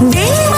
Damn.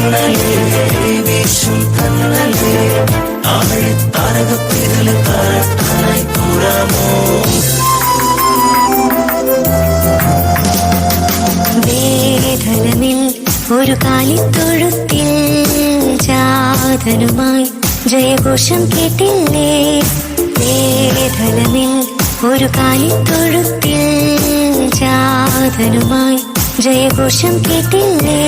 തന്നലേ ദേവീശും തന്നലേ ആഴത്താരകത്തിരലെ താഴ്ത്താനായി കൂറാമോ വേദനമിൽ ഒരു കാലിത്തൊഴുത്തിൽ ജാതനുമായി ജയഘോഷം കേട്ടില്ലേ? വേദനമിൽ ഒരു കാലിത്തൊഴുത്തിൽ ജാതനുമായി ജയഘോഷം കേട്ടില്ലേ?